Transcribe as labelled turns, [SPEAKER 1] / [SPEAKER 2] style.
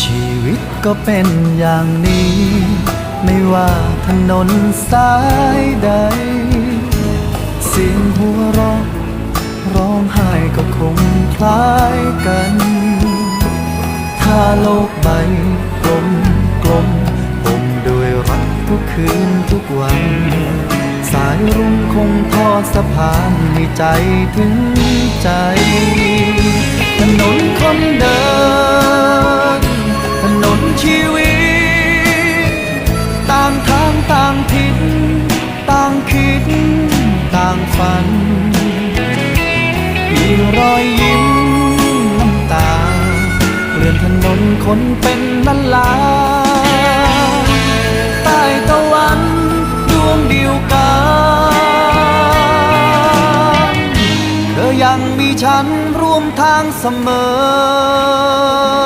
[SPEAKER 1] ชีวิตก็เป็นอย่างนี้ ไม่ว่าถนนสายใด เสียงหัวเราะร้องไห้ก็คงคล้ายกัน ถ้าโลกใบกลมกลมผมด้วยรักทุกคืนทุกวัน สายรุ้งคงทอดสะพานให้ใจถึงใจางฝัน มีรอยยิ้มน้ำตาเลื่อนถนนคนเป็นล้านลาใต้ตะวันดวงเดียวกันเธอยังมีฉันร่วมทางเสมอ